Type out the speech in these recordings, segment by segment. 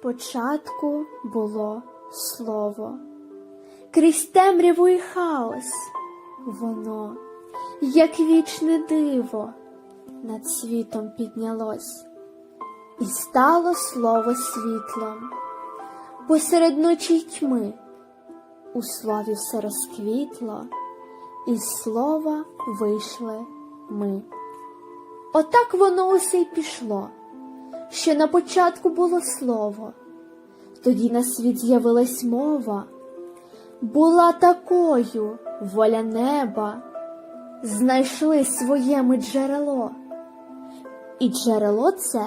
Спочатку було слово, крізь темряву і хаос, воно, як вічне диво, над світом піднялось, і стало слово світлом, посеред ночі тьми, у слові все розквітло, і слова вийшли ми. Отак воно усе й пішло. Ще на початку було слово, тоді на світ з'явилась мова, була такою воля неба, знайшли своє ми джерело. І джерело це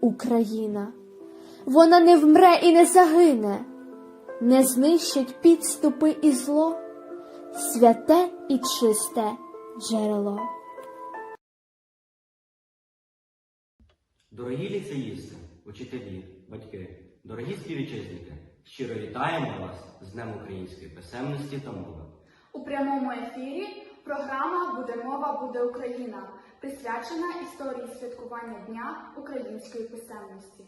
Україна. Вона не вмре і не загине, не знищить підступи і зло, святе і чисте джерело. Дорогі ліцеїсти, учителі, батьки, дорогі співвітчизники, щиро вітаємо вас з Днем української писемності та мови. У прямому ефірі програма Буде мова, буде Україна, присвячена історії святкування Дня української писемності.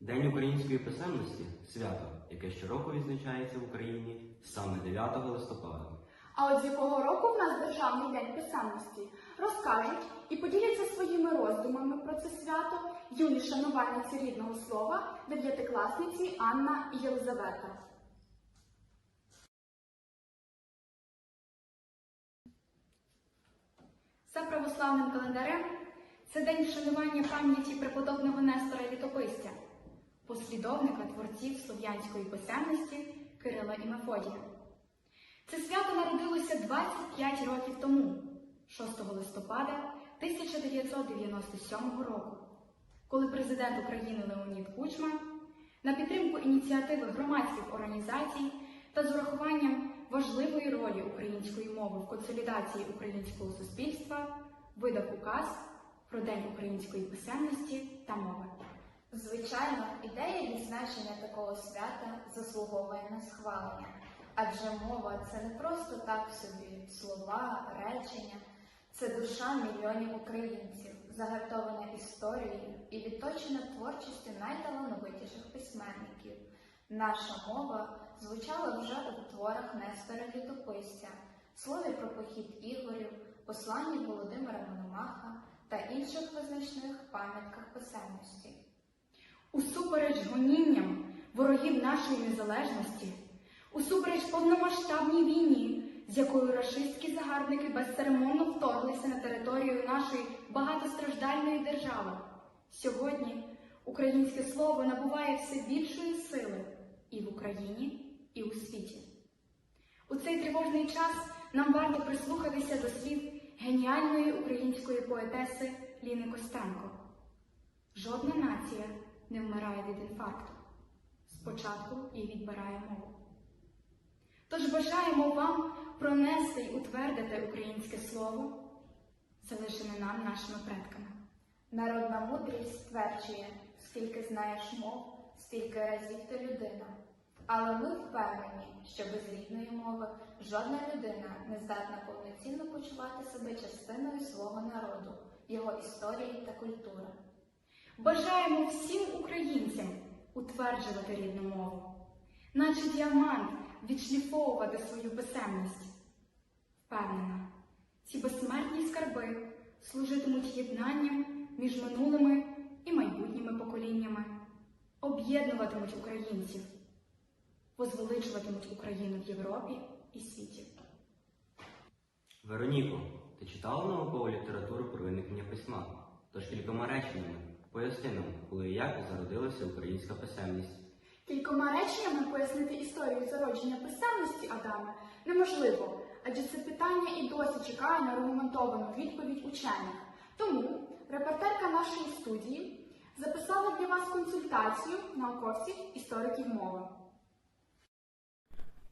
День української писемності свято, яке щороку відзначається в Україні саме 9 листопада. А от з якого року в нас Державний день писемності розкажуть і поділяться своїми роздумами про це свято юні шанувальниці рідного слова, дев'ятикласниці Анна і Єлизавета. За православним календарем це день вшанування пам'яті преподобного Нестора Літописця, послідовника творців слов'янської писемності Кирила і Мефодія. Це свято народилося 25 років тому, 6 листопада 1997 року, коли президент України Леонід Кучма на підтримку ініціативи громадських організацій та з урахуванням важливої ролі української мови в консолідації українського суспільства видав указ про День української писемності та мови. Звичайно, ідея відзначення такого свята заслуговує на схвалення, адже мова це не просто так собі слова, речення, це душа мільйонів українців, загартована історією і відточена творчістю найталановитіших письменників. Наша мова звучала вже у творах Нестора Літописця, слові про похід ігорів, посланні Володимира Мономаха та інших визначних пам'ятках писемності. Усупереч гонінням ворогів нашої незалежності, усупереч повномасштабній війні, з якою рашистські загарбники безцеремонно вторглися на територію нашої багатостраждальної держави, сьогодні українське слово набуває все більшої сили і в Україні, і у світі. У цей тривожний час нам варто прислухатися до слів геніальної української поетеси Ліни Костенко. Жодна нація не вмирає від інфаркту. Спочатку їй відбирає мову. Тож бажаємо вам пронести й утвердити українське слово, залишене нам нашими предками. Народна мудрість стверджує, скільки знаєш мов, стільки разів ти людина. Але ми впевнені, що без рідної мови жодна людина не здатна повноцінно почувати себе частиною свого народу, його історії та культури. Бажаємо всім українцям утверджувати рідну мову, наче діамант відшліфовувати свою писемність. Впевнена, ці безсмертні скарби служитимуть єднанням між минулими і майбутніми поколіннями, об'єднуватимуть українців, возвеличуватимуть Україну в Європі і світі. Вероніко, ти читала наукову літературу про виникнення письма? Тож кількома реченнями поясни нам, коли і як зародилася українська писемність. Кількома реченнями пояснити історію зародження писемності Адама неможливо, адже це питання і досі чекає на аргументовану відповідь учених. Тому репортерка нашої студії записала для вас консультацію науковців істориків мови.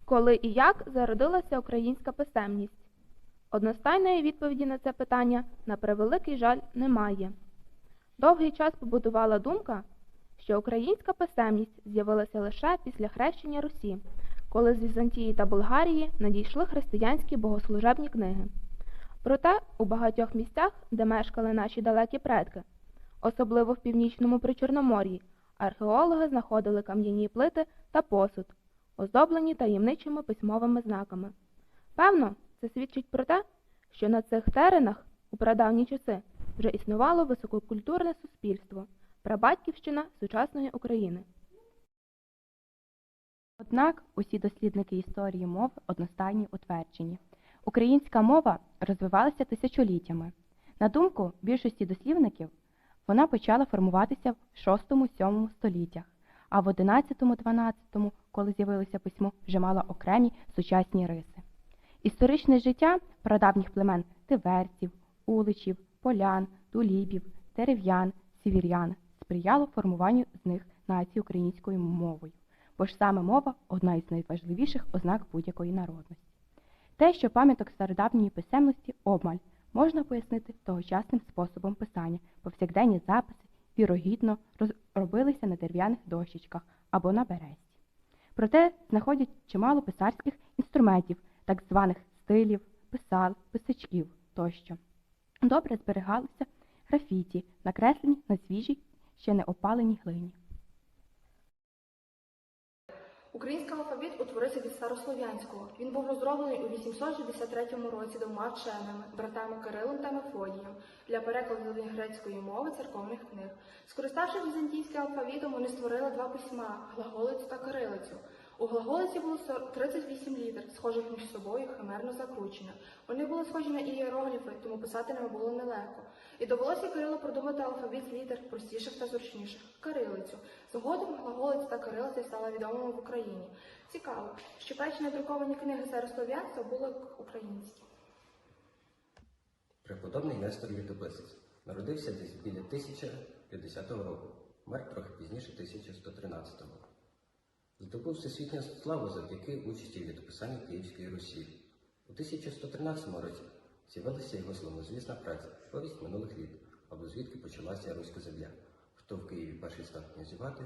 Коли і як зародилася українська писемність? Одностайної відповіді на це питання, на превеликий жаль, немає. Довгий час побудувала думка, що українська писемність з'явилася лише після хрещення Русі, коли з Візантії та Болгарії надійшли християнські богослужебні книги. Проте у багатьох місцях, де мешкали наші далекі предки, особливо в північному Причорномор'ї, Археологи знаходили кам'яні плити та посуд, оздоблені таємничими письмовими знаками. Певно, це свідчить про те, що на цих теренах у прадавні часи вже існувало висококультурне суспільство, прабатьківщина сучасної України. Однак усі дослідники історії мов одностайні у твердженні. Українська мова розвивалася тисячоліттями. На думку більшості дослівників, вона почала формуватися в 6-7 століттях, а в 11-12, коли з'явилося письмо, вже мала окремі сучасні риси. Історичне життя прадавніх племен тиверців, уличів, полян, тулібів, дерев'ян, сівір'ян сприяло формуванню з них нації українською мовою бо ж саме мова одна із найважливіших ознак будь-якої народності. Те, що пам'яток стародавньої писемності обмаль, можна пояснити тогочасним способом писання, повсякденні записи, вірогідно, роз- робилися на дерев'яних дощечках або на бересті. Проте знаходять чимало писарських інструментів, так званих стилів, писал, писачків тощо. Добре зберігалися графіті, накреслені на свіжій, ще не опаленій глині. Український алфавіт утворився від старослов'янського. Він був розроблений у 863 році двома вченими, братами Кирилом та Мефодієм, для перекладу грецької мови церковних книг. Скориставшись візантійським алфавітом, вони створили два письма глаголицю та кирилицю. У глаголиці було 40 38 літер, схожих між собою химерно закручених. Вони були схожі на ієрогліфи, тому писати ними було нелегко. І довелося Кирилу продумати алфавіт з літер простіших та зручніших кирилицю. Згодом глаголиця та кирилиця стала відомими в Україні. Цікаво, що перші надруковані книги старослов'янства були українські. Преподобний Нестор Літописець народився десь біля 1050 року, мер трохи пізніше 1113-го. Здобув всесвітню славу завдяки участі в літописанні Київської Русі. У 1113 році з'явилася його славнозвісна праця Повість минулих літ, або звідки почалася руська земля. Хто в Києві перший став князювати,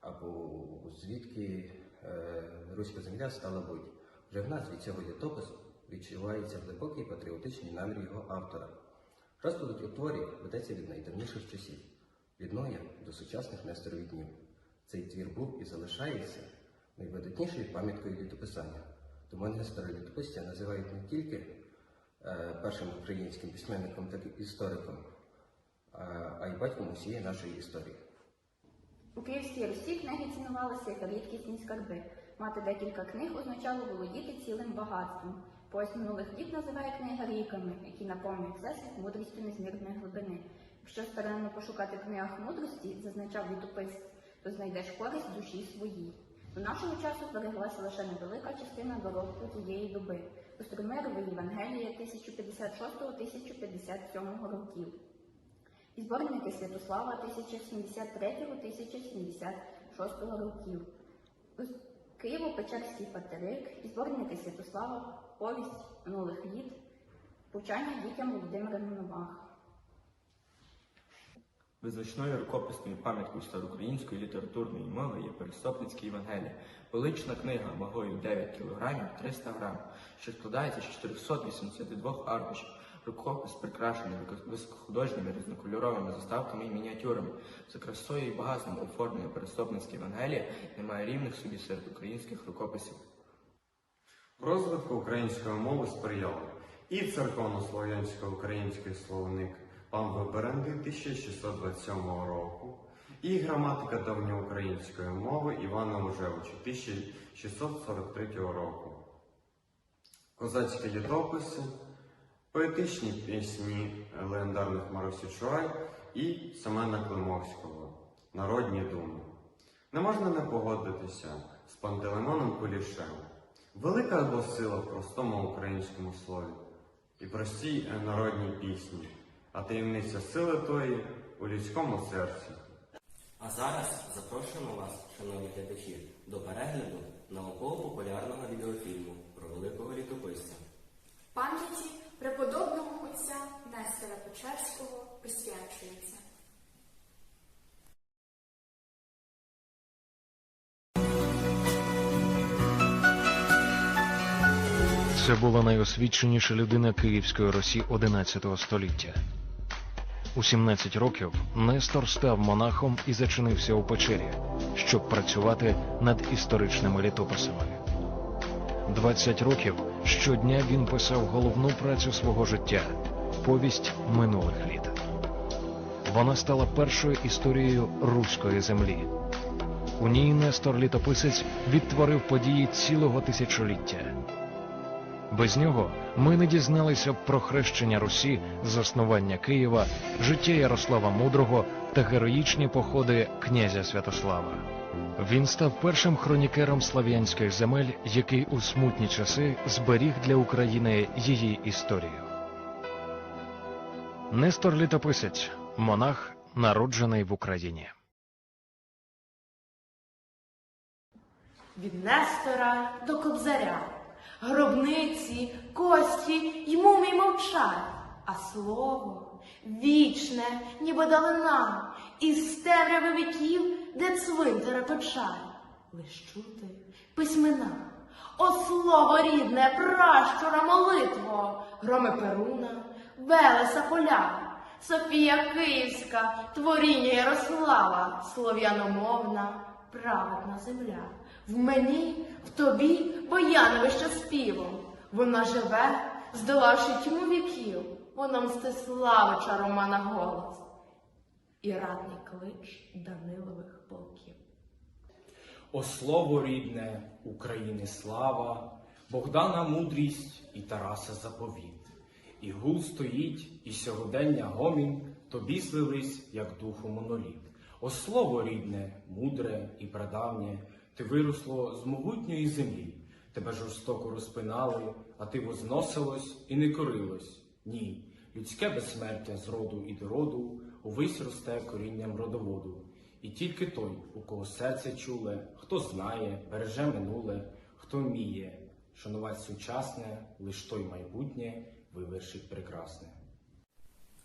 або звідки е, руська земля стала бути. Вже в назві цього літопису відчувається глибокий патріотичний намір його автора. Розповідь у творі ведеться від найдавніших часів, від Ноя до сучасних Несторових днів. Цей твір був і залишається найвидатнішою пам'яткою літописання. Тому Нестора літописця називають не тільки першим українським письменником та істориком, а, а й батьком усієї нашої історії. У Київській Русі книги цінувалися як рідкісні скарби. Мати декілька книг означало володіти цілим багатством. Пояс минулих літ називає книги ріками, які наповнюють всесвіт мудрістю незмірної глибини. Якщо старанно пошукати в книгах мудрості, зазначав літописець, то знайдеш користь душі своїй. До нашого часу збереглася лише невелика частина доробку тієї доби. Остромирової Євангелія 1056-1057 років і зборники Святослава 1073-1076 років. Києво-Печерський патерик і зборники Святослава, повість минулих літ, повчання дітям Володимира Новах. Визначною рукописною пам'яткою староукраїнської літературної мови є Пересопницьке Євангеліє, велична книга вагою 9 кг 300 г, що складається з 482 аркушів. Рукопис прикрашений високо- високохудожніми різнокольоровими заставками і мініатюрами. За красою і багатством оформлення Пересопницьке Євангеліє немає рівних собі серед українських рукописів. Розвитку української мови сприяли і церковнослов'янсько-український словник Беренди 1627 року, і граматика давньоукраїнської мови Івана Ужевича 1643 року, козацькі літописи, поетичні пісні легендарних Марусі Чурай і Семена Климовського, народні думи. Не можна не погодитися з Пантелеймоном Кулішем. Велика його сила в простому українському слові і простій народній пісні, а таємниця сили тої у людському серці. А зараз запрошуємо вас, шановні глядачі, до перегляду науково-популярного відеофільму про великого літописця. Пам'яті преподобного отця Нестора Печерського присвячується. Це була найосвіченіша людина Київської Росі XI століття. У 17 років Нестор став монахом і зачинився у печері, щоб працювати над історичними літописами. 20 років щодня він писав головну працю свого життя повість минулих літ. Вона стала першою історією руської землі. У ній Нестор літописець відтворив події цілого тисячоліття. Без нього ми не дізналися б про хрещення Русі, заснування Києва, життя Ярослава Мудрого та героїчні походи князя Святослава. Він став першим хронікером слав'янських земель, який у смутні часи зберіг для України її історію. Нестор Літописець, монах, народжений в Україні. Від Нестора до Кобзаря, гробниці, кості й мумій мовчать, а слово вічне, ніби далина, із темряви віків, де цвинтара печаль. Лиш чути письмена, о слово рідне, пращура молитво, громи Перуна, Велеса поля, Софія Київська, творіння Ярослава, слов'яномовна, праведна земля. В мені, в тобі Бояновище співом. Вона живе, здолавши тьму віків, вона Мстиславича Романа голос і радний клич Данилових полків. О слово рідне, України слава, Богдана мудрість і Тараса заповіт. І гул стоїть, і сьогодення гомін тобі слились, як духу моноліт. О слово рідне, мудре і прадавнє, ти виросло з могутньої землі, тебе жорстоко розпинали, а ти возносилось і не корилось. Ні, людське безсмертя з роду і до роду увесь росте корінням родоводу. І тільки той, у кого серце чуле, хто знає, береже минуле, хто вміє шанувати сучасне, лиш той майбутнє вивершить прекрасне.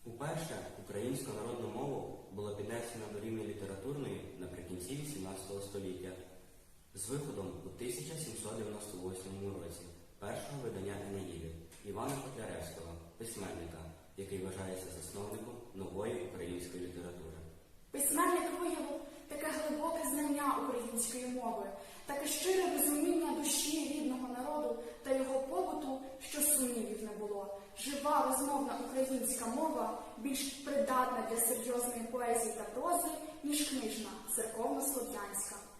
Уперше українську народну мову було піднесено до рівня літературної наприкінці XVIII століття з виходом у 1798 році першого видання Енеїди Івана Котляревського, письменника, який вважається засновником нової української літератури. Письменник виявив таке глибоке знання української мови, таке щире розуміння душі рідного народу та його побуту, що сумнівів не було. Жива розмовна українська мова більш придатна для серйозної поезії та прози, ніж книжна, церковно-слов'янська.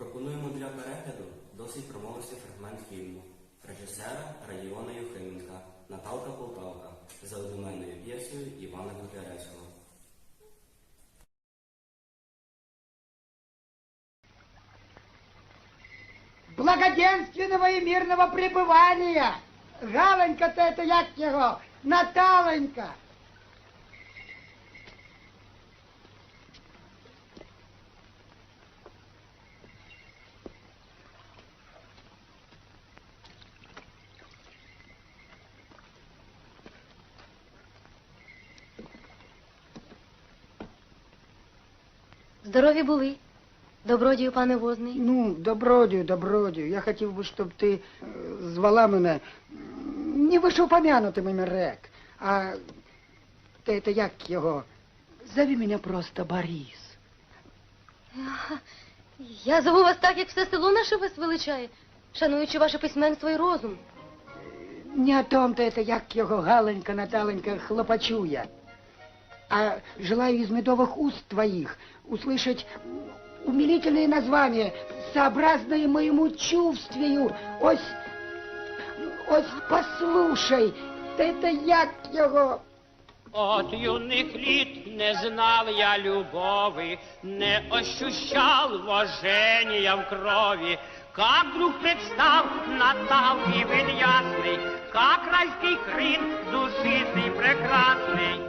Пропонуємо для перегляду досить промовистий фрагмент фільму режисера Раїона Юхименка Наталка Полтавка за одноменною п'єсою Івана Котляревського. Благоденственного и мирного пребывания! Галенька-то это як його, Наталенька! Здорові були, добродію, пане возний. Ну, добродію, добродію. Я хотів би, щоб ти е, звала мене не вишеупомянутим ім'я рек, а ти це як його? Зови мене просто Борис. Я зову вас так, як все село наше вас величає, шануючи ваше письменство і розум. Не о том-то это, як його Галенька, Наталенька хлопочу я А желаю из медовых уст твоих услышать умилительные названия, сообразные моему чувствию. Ось, ось послушай, это як його... От юних літ не знал я любови, не ощущал вожения в крови. Как вдруг представ Наталки вид ясный, как райский крин душистый прекрасный.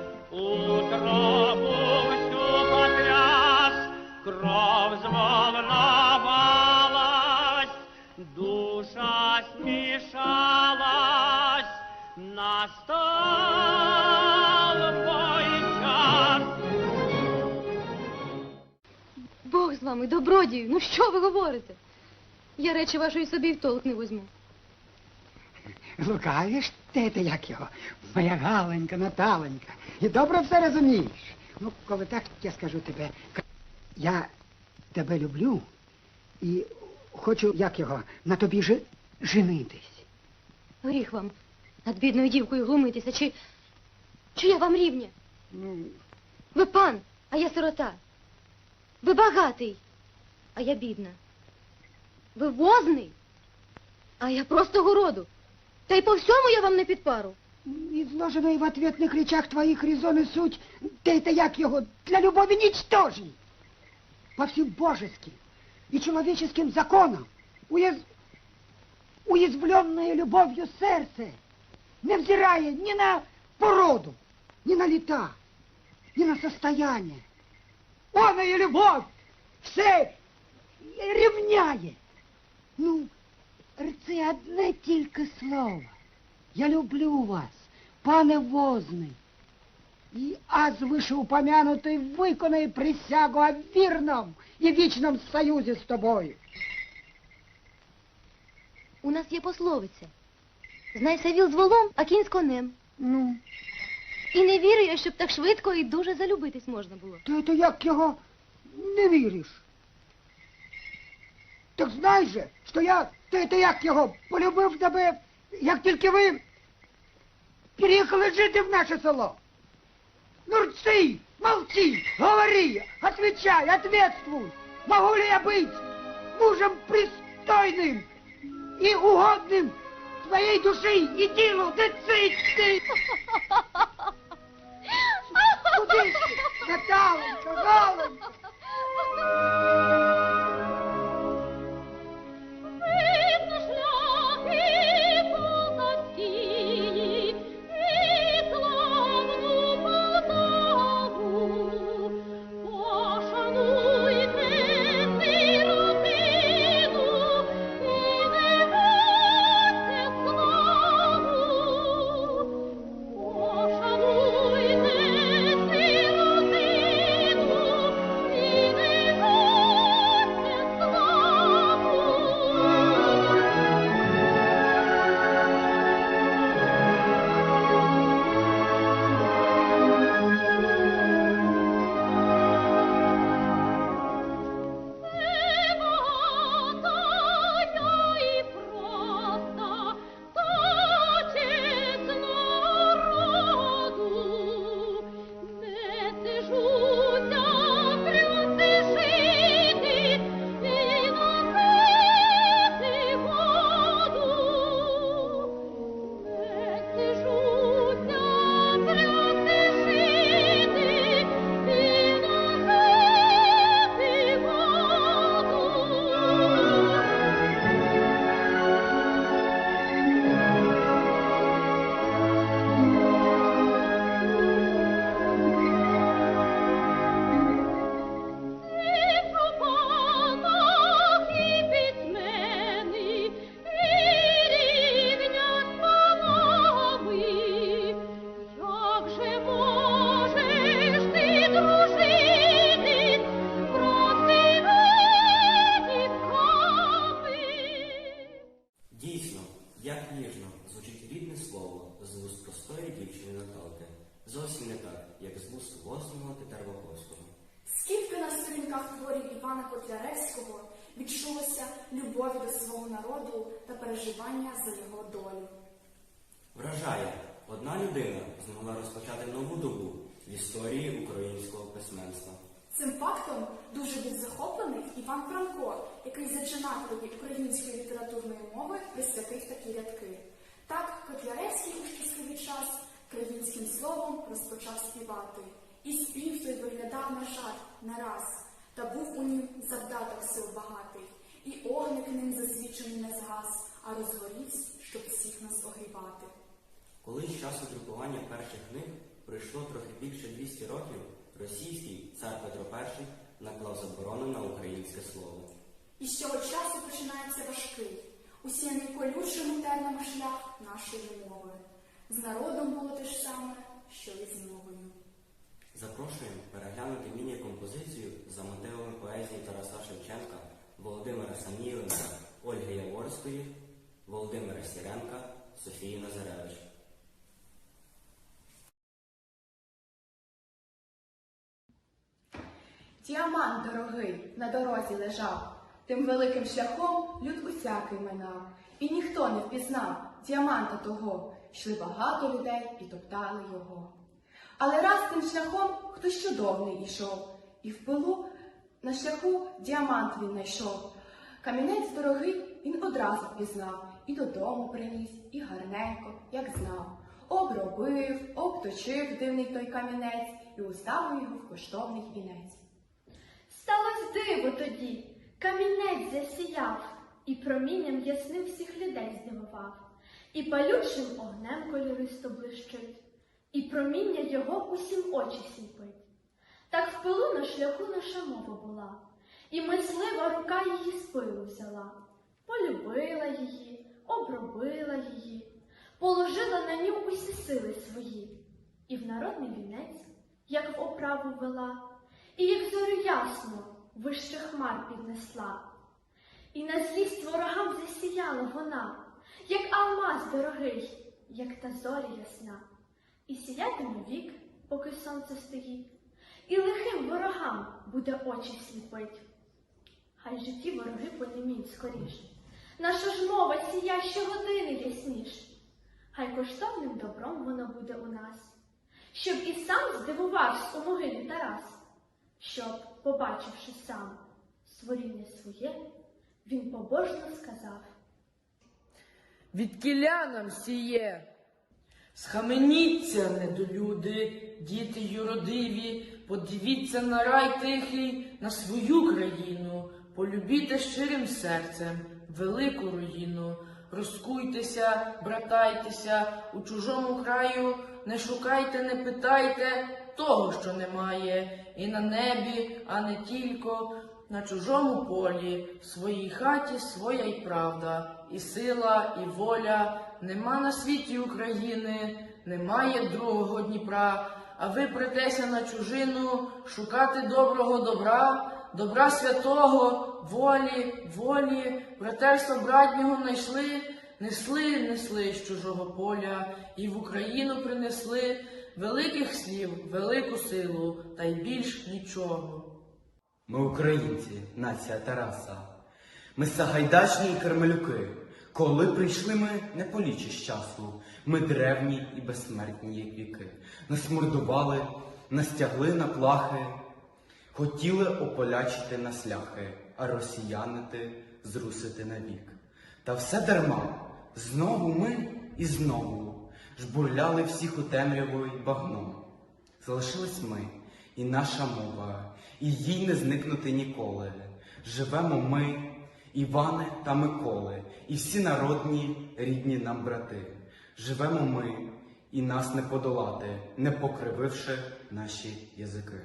Бог з вами, добродію, ну що ви говорите? Я речі вашої собі в толк не возьму. лукавиш, те як його, моя Галенька, Наталенька. І добре все розумієш. Ну, коли так, я скажу тебе, я тебе люблю і хочу, як його, на тобі же женитись. Гріх вам над бідною дівкою глумитися, чи, чи я вам рівня? Ну, Ви пан, а я сирота. Ви багатий, а я бідна. Ви возний, а я просто городу. Та й по всьому я вам не підпару. Изложенные в ответных речах твоих резоны суть, да это як его, для любови ничтожней. По всем божеским и человеческим законам уяз... уязвленное любовью сердце, невзирая ни на породу, ни на лета, ни на состояние. Она и любовь все рівняє. Ну, це одне тільки слово. Я люблю вас, пане возний. І аз вышеупомянутый виконає присягу о вірном і вічном союзі з тобою. У нас є пословиця. Знайся віл з волом, а кінь з конем. Ну. І не вірю я, щоб так швидко і дуже залюбитись можна було. Ти то як його не віриш? Так знай же, що я, ти то як його, полюбив тебе, як тільки ви переїхали жити в наше село. Ну, рці, молчи, говори, отвечай, ответствуй. Могу ли я быть мужем пристойным и угодным твоей души и телу, да цыть ты! Куди ж ти, Наталенька, Галенька? Присвятив такі рядки. Так Котляревський у щасливий час українським словом розпочав співати. І спів той виглядав на жарт нараз, та був у нім завдаток сил багатий, і огник ним засвічений не згас, а розгорівсь, щоб всіх нас огрівати. Коли з часу друкування перших книг пройшло трохи більше 200 років, російський цар Петро І наклав заборону на українське слово. І з цього часу починається важкий, усіяний колючими тернами шлях нашої мови. З народом було те ж саме, що і з мовою. Запрошуємо переглянути міні-композицію за мотивами поезії Тараса Шевченка, Володимира Саміленка, Ольги Яворської, Володимира Сіренка, Софії Назаревич. Діамант дорогий на дорозі лежав, тим великим шляхом люд усякий минав, і ніхто не впізнав діаманта того, йшли багато людей і топтали його. Але раз тим шляхом хтось чудовний ішов, і в пилу на шляху діамант він знайшов. Камінець дорогий він одразу впізнав, і додому приніс, і гарненько, як знав. Обробив, обточив дивний той камінець і уставив його в коштовний вінець. Сталось диво тоді, камінець засіяв, і промінням ясним всіх людей здивував, і палючим огнем кольористо блищить, і проміння його усім очі сліпить. Так в пилу на шляху наша мова була, і мислива рука її з пилу взяла, полюбила її, обробила її, положила на ню усі сили свої, і в народний вінець, як в оправу вела, і як зорю ясно вище хмар піднесла. І на злість ворогам засіяла вона, як алмаз дорогий, як та зоря ясна. І сіятиме вік, поки сонце стоїть, і лихим ворогам буде очі сліпить. Хай житті вороги поніміть скоріш. Наша ж мова сія щогодини ясніш. Хай коштовним добром воно буде у нас, щоб і сам здивувався у могилі Тарас, щоб, побачивши сам створіння своє, він побожно сказав. Від нам сіє. Схаменіться, недолюди, діти юродиві, подивіться на рай тихий, на свою країну, полюбіте щирим серцем велику руїну, розкуйтеся, братайтеся, у чужому краю, не шукайте, не питайте того, що немає, і на небі, а не тільки на чужому полі, в своїй хаті своя й правда, і сила, і воля, нема на світі України, немає другого Дніпра, а ви претеся на чужину, шукати доброго добра, добра святого, волі, волі, братерства братнього знайшли, несли, несли з чужого поля, і в Україну принесли великих слів, велику силу, та й більш нічого. Ми українці, нація Тараса. Ми сагайдачні і кармелюки. Коли прийшли ми не полічиш часу. Ми древні і безсмертні, як віки. Нас мордували, настягли на плахи, хотіли ополячити на сляхи, а росіянити зрусити навік. Та все дарма, знову ми і знову жбурляли всіх у темряву й багно. Залишились ми і наша мова, і їй не зникнути ніколи. Живемо ми, Іване та Миколи, і всі народні рідні нам брати. Живемо ми, і нас не подолати, не покрививши наші язики.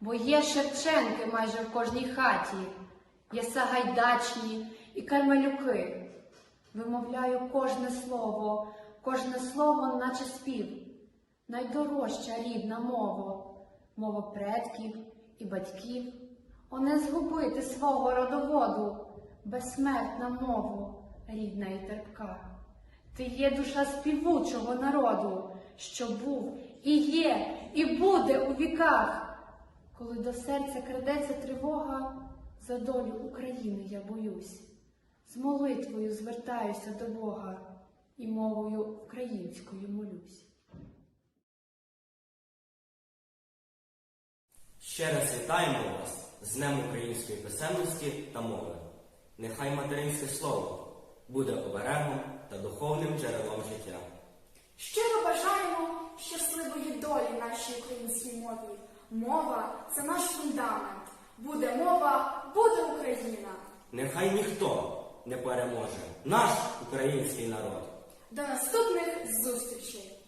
Бо є Шевченки майже в кожній хаті, є Сагайдачні і Кармелюки. Вимовляю кожне слово, кожне слово, наче спів. Найдорожча рідна мова, мова предків і батьків. О, не згубити свого родоводу, безсмертна мова, рідна і терпка. Ти є душа співучого народу, що був і є, і буде у віках. Коли до серця крадеться тривога, за долю України я боюсь. З молитвою звертаюся до Бога і мовою українською молюсь. Ще раз вітаємо вас з Днем української писемності та мови. Нехай материнське слово буде оберегом та духовним джерелом життя. Щиро бажаємо щасливої долі нашій українській мові. Мова це наш фундамент. Буде мова, буде Україна. Нехай ніхто не переможе наш український народ. До наступних зустрічей!